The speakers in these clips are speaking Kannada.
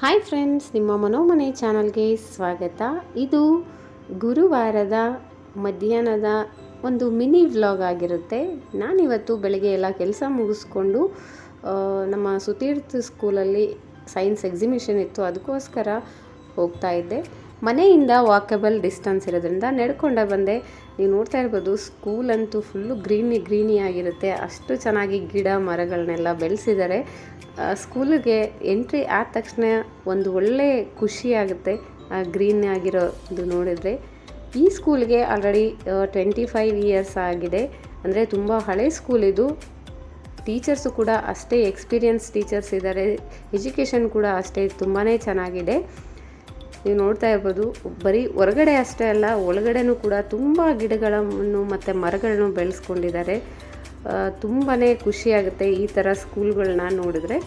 ಹಾಯ್ ಫ್ರೆಂಡ್ಸ್ ನಿಮ್ಮ ಮನೋಮನೆ ಚಾನಲ್ಗೆ ಸ್ವಾಗತ. ಇದು ಗುರುವಾರದ ಮಧ್ಯಾಹ್ನದ ಒಂದು ಮಿನಿ ವ್ಲಾಗ್ ಆಗಿರುತ್ತೆ. ನಾನಿವತ್ತು ಬೆಳಗ್ಗೆ ಎಲ್ಲ ಕೆಲಸ ಮುಗಿಸ್ಕೊಂಡು ನಮ್ಮ ಸುತೀರ್ಥ ಸ್ಕೂಲಲ್ಲಿ ಸೈನ್ಸ್ ಎಕ್ಸಿಬಿಷನ್ ಇತ್ತು. ಅದಕ್ಕೋಸ್ಕರ ಹೋಗ್ತಾ ಇದ್ದೆ. ಮನೆಯಿಂದ ವಾಕಬಲ್ ಡಿಸ್ಟೆನ್ಸ್ ಇರೋದ್ರಿಂದ ನಡ್ಕೊಂಡೆ ಬಂದೆ. ನೀವು ನೋಡ್ತಾ ಇರ್ಬೋದು ಸ್ಕೂಲ್ ಅಂತೂ ಫುಲ್ಲು ಗ್ರೀನಿ ಗ್ರೀನಿ ಆಗಿರುತ್ತೆ. ಅಷ್ಟು ಚೆನ್ನಾಗಿ ಗಿಡ ಮರಗಳನ್ನೆಲ್ಲ ಬೆಳೆಸಿದ್ದಾರೆ ಸ್ಕೂಲಿಗೆ ಎಂಟ್ರಿ ಆದ ತಕ್ಷಣ ಒಂದು ಒಳ್ಳೆ ಖುಷಿ ಆಗುತ್ತೆ, ಆ ಗ್ರೀನ್ ಆಗಿರೋದು ನೋಡಿದರೆ. ಈ ಸ್ಕೂಲ್ಗೆ ಆಲ್ರೆಡಿ ಟ್ವೆಂಟಿ ಫೈವ್ ಇಯರ್ಸ್ ಆಗಿದೆ. ಅಂದರೆ ತುಂಬ ಹಳೆ ಸ್ಕೂಲ್ ಇದು. ಟೀಚರ್ಸು ಕೂಡ ಅಷ್ಟೇ ಎಕ್ಸ್ಪೀರಿಯನ್ಸ್ ಟೀಚರ್ಸ್ ಇದ್ದಾರೆ ಎಜುಕೇಷನ್ ಕೂಡ ಅಷ್ಟೇ ತುಂಬಾ ಚೆನ್ನಾಗಿದೆ. ನೀವು ನೋಡ್ತಾ ಇರ್ಬೋದು, ಬರೀ ಹೊರಗಡೆ ಅಷ್ಟೇ ಅಲ್ಲ, ಒಳಗಡೆನೂ ಕೂಡ ತುಂಬ ಗಿಡಗಳನ್ನು ಮತ್ತು ಮರಗಳನ್ನು ಬೆಳೆಸ್ಕೊಂಡಿದ್ದಾರೆ. ತುಂಬಾ ಖುಷಿಯಾಗುತ್ತೆ ಈ ಥರ ಸ್ಕೂಲ್ಗಳನ್ನ ನೋಡಿದ್ರೆ.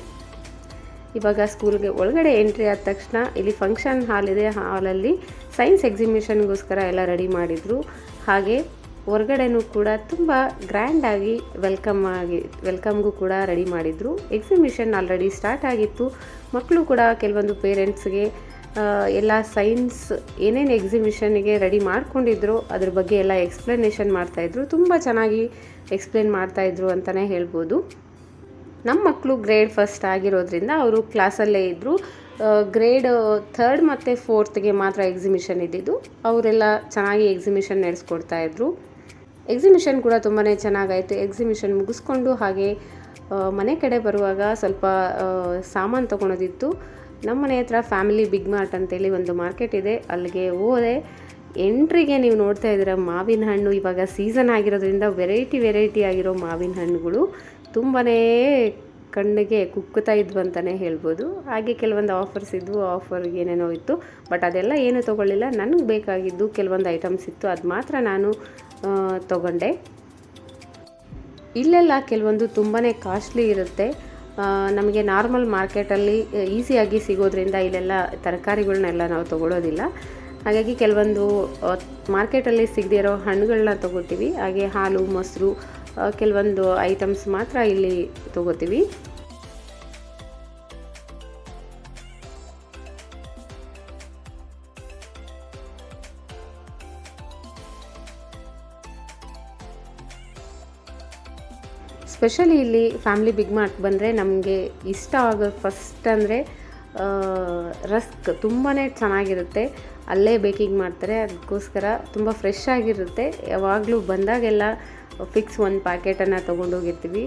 ಇವಾಗ ಸ್ಕೂಲ್ಗೆ ಒಳಗಡೆ ಎಂಟ್ರಿ ಆದ ತಕ್ಷಣ ಇಲ್ಲಿ ಫಂಕ್ಷನ್ ಹಾಲ್ ಇದೆ, ಹಾಲಲ್ಲಿ ಸೈನ್ಸ್ ಎಕ್ಸಿಬಿಷನ್ಗೋಸ್ಕರ ಎಲ್ಲ ರೆಡಿ ಮಾಡಿದರು. ಹಾಗೆ ಹೊರಗಡೆನೂ ಕೂಡ ತುಂಬ ಗ್ರ್ಯಾಂಡಾಗಿ ವೆಲ್ಕಮ್ ಆಗಿ, ವೆಲ್ಕಮ್ಗೂ ಕೂಡ ರೆಡಿ ಮಾಡಿದರು. ಎಕ್ಸಿಬಿಷನ್ ಆಲ್ರೆಡಿ ಸ್ಟಾರ್ಟ್ ಆಗಿತ್ತು. ಮಕ್ಕಳು ಕೂಡ ಕೆಲವೊಂದು ಪೇರೆಂಟ್ಸ್ಗೆ ಎಲ್ಲ ಸೈನ್ಸ್ ಏನೇನು ಎಕ್ಸಿಬಿಷನ್ಗೆ ರೆಡಿ ಮಾಡ್ಕೊಂಡಿದ್ರು, ಅದ್ರ ಬಗ್ಗೆ ಎಲ್ಲ ಎಕ್ಸ್ಪ್ಲನೇಷನ್ ಮಾಡ್ತಾಯಿದ್ರು ತುಂಬ ಚೆನ್ನಾಗಿ ಎಕ್ಸ್ಪ್ಲೇನ್ ಮಾಡ್ತಾಯಿದ್ರು ಅಂತಲೇ ಹೇಳ್ಬೋದು. ನಮ್ಮ ಮಕ್ಕಳು ಗ್ರೇಡ್ ಫಸ್ಟ್ ಆಗಿರೋದ್ರಿಂದ ಅವರು ಕ್ಲಾಸಲ್ಲೇ ಇದ್ದರು ಗ್ರೇಡ್ ಥರ್ಡ್ ಮತ್ತು ಫೋರ್ತ್ಗೆ ಮಾತ್ರ ಎಕ್ಸಿಬಿಷನ್ ಇದ್ದಿದ್ದು. ಅವರೆಲ್ಲ ಚೆನ್ನಾಗಿ ಎಕ್ಸಿಬಿಷನ್ ನಡೆಸ್ಕೊಡ್ತಾ ಇದ್ರು. ಎಕ್ಸಿಬಿಷನ್ ಕೂಡ ತುಂಬಾ ಚೆನ್ನಾಗಾಯಿತು. ಎಕ್ಸಿಬಿಷನ್ ಮುಗಿಸ್ಕೊಂಡು ಹಾಗೆ ಮನೆ ಕಡೆ ಬರುವಾಗ ಸ್ವಲ್ಪ ಸಾಮಾನು ತೊಗೊಳೋದಿತ್ತು. ನಮ್ಮ ಮನೆ ಹತ್ರ ಫ್ಯಾಮಿಲಿ ಬಿಗ್ ಮಾರ್ಟ್ ಅಂತೇಳಿ ಒಂದು ಮಾರ್ಕೆಟ್ ಇದೆ. ಅಲ್ಲಿಗೆ ಹೋದೆ ಎಂಟ್ರಿಗೆ ನೀವು ನೋಡ್ತಾ ಇದ್ದೀರ ಮಾವಿನ ಹಣ್ಣು. ಇವಾಗ ಸೀಸನ್ ಆಗಿರೋದ್ರಿಂದ ವೆರೈಟಿ ವೆರೈಟಿ ಆಗಿರೋ ಮಾವಿನ ಹಣ್ಣುಗಳು ತುಂಬಾ ಕಣ್ಣಿಗೆ ಕುಕ್ಕುತ್ತಾ ಇದ್ವು ಅಂತಲೇ ಹೇಳ್ಬೋದು. ಹಾಗೆ ಕೆಲವೊಂದು ಆಫರ್ಸ್ ಇದ್ವು ಆಫರ್ ಏನೇನೋ ಇತ್ತು. ಬಟ್ ಅದೆಲ್ಲ ಏನು ತೊಗೊಳ್ಳಿಲ್ಲ. ನನಗೆ ಬೇಕಾಗಿದ್ದು ಕೆಲವೊಂದು ಐಟಮ್ಸ್ ಇತ್ತು. ಅದು ಮಾತ್ರ ನಾನು ತಗೊಂಡೆ. ಇಲ್ಲೆಲ್ಲ ಕೆಲವೊಂದು ತುಂಬಾ ಕಾಸ್ಟ್ಲಿ ಇರುತ್ತೆ. ನಮಗೆ ನಾರ್ಮಲ್ ಮಾರ್ಕೆಟಲ್ಲಿ ಈಸಿಯಾಗಿ ಸಿಗೋದ್ರಿಂದ ಇಲ್ಲೆಲ್ಲ ತರಕಾರಿಗಳನ್ನೆಲ್ಲ ನಾವು ತೊಗೊಳೋದಿಲ್ಲ. ಹಾಗಾಗಿ ಕೆಲವೊಂದು ಮಾರ್ಕೆಟಲ್ಲಿ ಸಿಗದೇ ಇರೋ ಹಣ್ಣುಗಳನ್ನ ತೊಗೋತೀವಿ ಹಾಗೆ ಹಾಲು, ಮೊಸರು ಕೆಲವೊಂದು ಐಟಮ್ಸ್ ಮಾತ್ರ ಇಲ್ಲಿ ತೊಗೋತೀವಿ ಸ್ಪೆಷಲಿ ಇಲ್ಲಿ ಫ್ಯಾಮಿಲಿ ಬಿಗ್ ಮಾರ್ಟ್ ಬಂದರೆ ನಮಗೆ ಇಷ್ಟ ಆಗೋ ಫಸ್ಟ್ ಅಂದರೆ ರಸ್ಕ್ ತುಂಬಾ ಚೆನ್ನಾಗಿರುತ್ತೆ. ಅಲ್ಲೇ ಬೇಕಿಂಗ್ ಮಾಡ್ತಾರೆ ಅದಕ್ಕೋಸ್ಕರ ತುಂಬ ಫ್ರೆಶ್ ಆಗಿರುತ್ತೆ. ಯಾವಾಗಲೂ ಬಂದಾಗೆಲ್ಲ ಫಿಕ್ಸ್ ಒಂದು ಪ್ಯಾಕೆಟನ್ನು ತೊಗೊಂಡೋಗಿರ್ತೀವಿ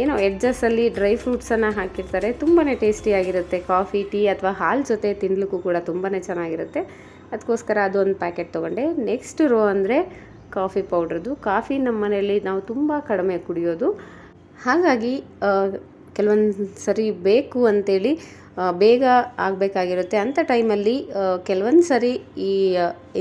ಏನೋ ಎಡ್ಜಸ್ಸಲ್ಲಿ ಡ್ರೈ ಫ್ರೂಟ್ಸನ್ನು ಹಾಕಿರ್ತಾರೆ ತುಂಬಾ ಟೇಸ್ಟಿಯಾಗಿರುತ್ತೆ ಕಾಫಿ ಟೀ ಅಥವಾ ಹಾಲು ಜೊತೆ ತಿನ್ನಲಿಕ್ಕೂ ಕೂಡ ತುಂಬಾ ಚೆನ್ನಾಗಿರುತ್ತೆ. ಅದಕ್ಕೋಸ್ಕರ ಅದೊಂದು ಪ್ಯಾಕೆಟ್ ತೊಗೊಂಡೆ. ನೆಕ್ಸ್ಟ್ ರೋ ಅಂದರೆ ಕಾಫಿ ಪೌಡ್ರದ್ದು. ಕಾಫಿ ನಮ್ಮ ಮನೆಯಲ್ಲಿ ನಾವು ತುಂಬ ಕಡಿಮೆ ಕುಡಿಯೋದು. ಹಾಗಾಗಿ ಕೆಲವೊಂದು ಸರಿ ಬೇಕು ಅಂತೇಳಿ ಆ, ಬೇಗ ಆಗಬೇಕಾಗಿರುತ್ತೆ. ಅಂಥ ಟೈಮಲ್ಲಿ ಕೆಲವೊಂದು ಸರಿ ಈ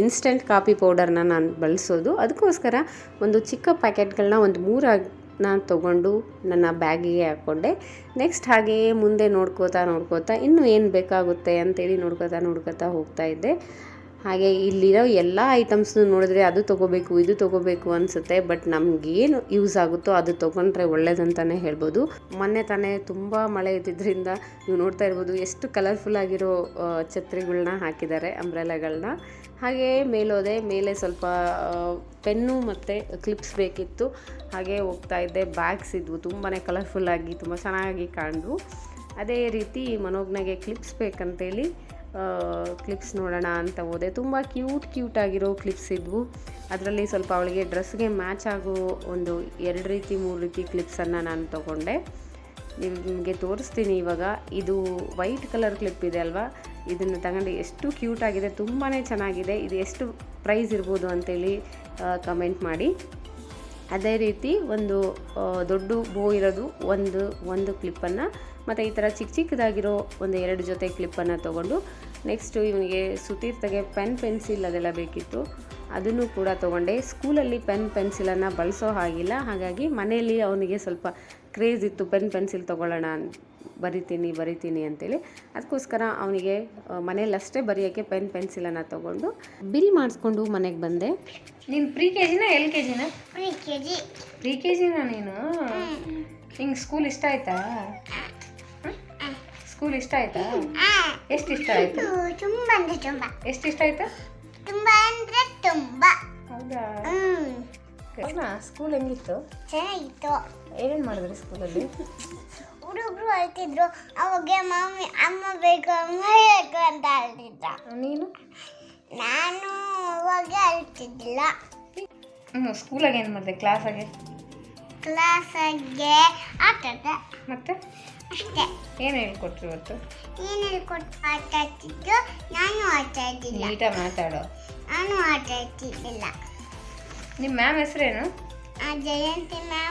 ಇನ್ಸ್ಟೆಂಟ್ ಕಾಫಿ ಪೌಡರ್ನ ನಾನು ಬಳಸೋದು. ಅದಕ್ಕೋಸ್ಕರ ಒಂದು ಚಿಕ್ಕ ಪ್ಯಾಕೆಟ್ಗಳನ್ನ ಒಂದು ಮೂರನ್ನ ನಾನು ತೊಗೊಂಡು ನನ್ನ ಬ್ಯಾಗಿಗೆ ಹಾಕ್ಕೊಂಡೆ. ನೆಕ್ಸ್ಟ್ ಹಾಗೆಯೇ ಮುಂದೆ ನೋಡ್ಕೋತಾ ನೋಡ್ಕೋತಾ ಇನ್ನೂ ಏನು ಬೇಕಾಗುತ್ತೆ ಅಂತೇಳಿ ನೋಡ್ಕೋತಾ ನೋಡ್ಕೋತಾ ಹೋಗ್ತಾ ಇದ್ದೆ. ಹಾಗೆ ಇಲ್ಲಿರೋ ಎಲ್ಲ ಐಟಮ್ಸ್ನು ನೋಡಿದ್ರೆ ಅದು ತೊಗೋಬೇಕು, ಇದು ತೊಗೋಬೇಕು ಅನಿಸುತ್ತೆ. ಬಟ್ ನಮಗೇನು ಯೂಸ್ ಆಗುತ್ತೋ ಅದು ತೊಗೊಂಡ್ರೆ ಒಳ್ಳೇದಂತಲೇ ಹೇಳ್ಬೋದು. ಮೊನ್ನೆ ತಾನೇ ತುಂಬ ಮಳೆ ಇದ್ದಿದ್ದರಿಂದ ನೀವು ನೋಡ್ತಾ ಇರ್ಬೋದು ಎಷ್ಟು ಕಲರ್ಫುಲ್ ಆಗಿರೋ ಛತ್ರಿಗಳನ್ನ ಛತ್ರಿಗಳ್ನ ಹಾಕಿದ್ದಾರೆ ಅಂಬ್ರೆಲಾಗಳನ್ನ ಹಾಗೆ ಮೇಲೋದೆ, ಮೇಲೆ ಸ್ವಲ್ಪ ಪೆನ್ನು ಮತ್ತು ಕ್ಲಿಪ್ಸ್ ಬೇಕಿತ್ತು. ಹಾಗೆ ಹೋಗ್ತಾ ಇದ್ದೆ ಬ್ಯಾಗ್ಸ್ ಇದ್ವು ತುಂಬಾ ಕಲರ್ಫುಲ್ಲಾಗಿ ತುಂಬ ಚೆನ್ನಾಗಿ ಕಾಣಿದ್ವು ಅದೇ ರೀತಿ ಮನೋಜ್ಞಗೆ ಕ್ಲಿಪ್ಸ್ ಬೇಕಂತೇಳಿ ಕ್ಲಿಪ್ಸ್ ನೋಡೋಣ ಅಂತ ಹೋದೆ. ತುಂಬ ಕ್ಯೂಟ್ ಆಗಿರೋ ಕ್ಲಿಪ್ಸ್ ಇದ್ವು. ಅದರಲ್ಲಿ ಸ್ವಲ್ಪ ಅವಳಿಗೆ ಡ್ರೆಸ್ಗೆ ಮ್ಯಾಚ್ ಆಗೋ ಒಂದು ಎರಡು ರೀತಿ, ಮೂರು ರೀತಿ ಕ್ಲಿಪ್ಸನ್ನು ನಾನು ತೊಗೊಂಡೆ. ನಿಮಗೆ ತೋರಿಸ್ತೀನಿ ಇವಾಗ. ಇದು ವೈಟ್ ಕಲರ್ ಕ್ಲಿಪ್ ಇದೆ ಅಲ್ವಾ? ಇದನ್ನು ತಗೊಂಡು. ಎಷ್ಟು ಕ್ಯೂಟ್ ಆಗಿದೆ. ತುಂಬಾ ಚೆನ್ನಾಗಿದೆ. ಇದು ಎಷ್ಟು ಪ್ರೈಸ್ ಇರ್ಬೋದು ಅಂತೇಳಿ ಕಮೆಂಟ್ ಮಾಡಿ. ಅದೇ ರೀತಿ ಒಂದು ದೊಡ್ಡ ಬೋ ಇರೋದು ಒಂದು ಒಂದು ಕ್ಲಿಪ್ಪನ್ನು ಮತ್ತು ಈ ಥರ ಚಿಕ್ಕ ಚಿಕ್ಕದಾಗಿರೋ ಒಂದು ಎರಡು ಜೊತೆ ಕ್ಲಿಪ್ಪನ್ನು ತೊಗೊಂಡು ನೆಕ್ಸ್ಟು ಇವನಿಗೆ ಸುತೀರ್ಥಗೆ ಪೆನ್ ಪೆನ್ಸಿಲ್ ಅದೆಲ್ಲ ಬೇಕಿತ್ತು. ಅದನ್ನು ಕೂಡ ತೊಗೊಂಡೆ. ಸ್ಕೂಲಲ್ಲಿ ಪೆನ್ ಪೆನ್ಸಿಲನ್ನು ಬಳಸೋ ಹಾಗಿಲ್ಲ. ಹಾಗಾಗಿ ಮನೆಯಲ್ಲಿ ಅವನಿಗೆ ಸ್ವಲ್ಪ ಕ್ರೇಜ್ ಇತ್ತು ಪೆನ್ ಪೆನ್ಸಿಲ್ ತೊಗೊಳ್ಳೋಣ ಅಂತ. ಬರಿತೀನಿ ಬರಿತೀನಿ ಅಂತೇಳಿ. ಅದಕ್ಕೋಸ್ಕರ ಅವನಿಗೆ ಮನೆಯಲ್ಲಷ್ಟೇ ಬರೆಯೋಕ್ಕೆ ಪೆನ್ ಪೆನ್ಸಿಲನ್ನು ತೊಗೊಂಡು ಬಿಲ್ ಮಾಡಿಸ್ಕೊಂಡು ಮನೆಗೆ ಬಂದೆ. ನೀನು ಪ್ರೀ ಕೆ ಜಿನ ಎಲ್ ಕೆ ಜಿನ ಪ್ರೀ ಕೆ ಜಿನ ನೀನು ಹಿಂಗೆ ಸ್ಕೂಲ್ ಇಷ್ಟ ಆಯ್ತಾ? ಸ್ಕೂಲ್ ಇಷ್ಟ ಆಯ್ತಾ ಎಷ್ಟು ಇಷ್ಟ ಆಯ್ತು? ತುಂಬ ಅಂದ್ರೆ ತುಂಬ. ಎಷ್ಟು ಇಷ್ಟ ಆಯ್ತು? ತುಂಬ ಅಂದ್ರೆ ತುಂಬ. ಹೌದಾ? ಸ್ಕೂಲ್ ಹೆಂಗಿತ್ತು? ಚೆನ್ನಾಗಿತ್ತು. ಏನೇನು ಮಾಡಿದ್ರಿ ಸ್ಕೂಲಲ್ಲಿ ಹುಡುಗರು ಅಳ್ತಿದ್ರು ಅವಾಗ ಮಮ್ಮಿ ಅಮ್ಮ ಬೇಕು ಅಮ್ಮ ಬೇಕು ಅಂತ ಅಳ್ತಿದ್ದ ನೀನು? ನಾನು ಅವಾಗ ಅಳ್ತಿದ್ದಿಲ್ಲ ಹ್ಞೂ ಸ್ಕೂಲಾಗೆ ಏನು ಮಾಡಿದೆ? ಕ್ಲಾಸಾಗೆ? ಕ್ಲಾಸಾಗೆ ಆಟದ. ಮತ್ತೆ? ಅಷ್ಟೇ. ಏನು ಹೇಳ್ಕೊಟ್ರು ಇವತ್ತು? ಏನು ಹೇಳ್ಕೊಟ್ಟು ಆಟ ಆಡ್ತಿದ್ದು? ನಾನು ಆಟ ಆಡ್ತಿಲ್ಲ ನೀಟಾಗಿ ಮಾತಾಡೋ. ನಾನು ಆಟ ಆಡ್ತಿದ್ದಿಲ್ಲ ನಿಮ್ಮ ಮ್ಯಾಮ್ ಹೆಸರೇನು? ಆ ಜಯಂತಿ ಮ್ಯಾಮ್.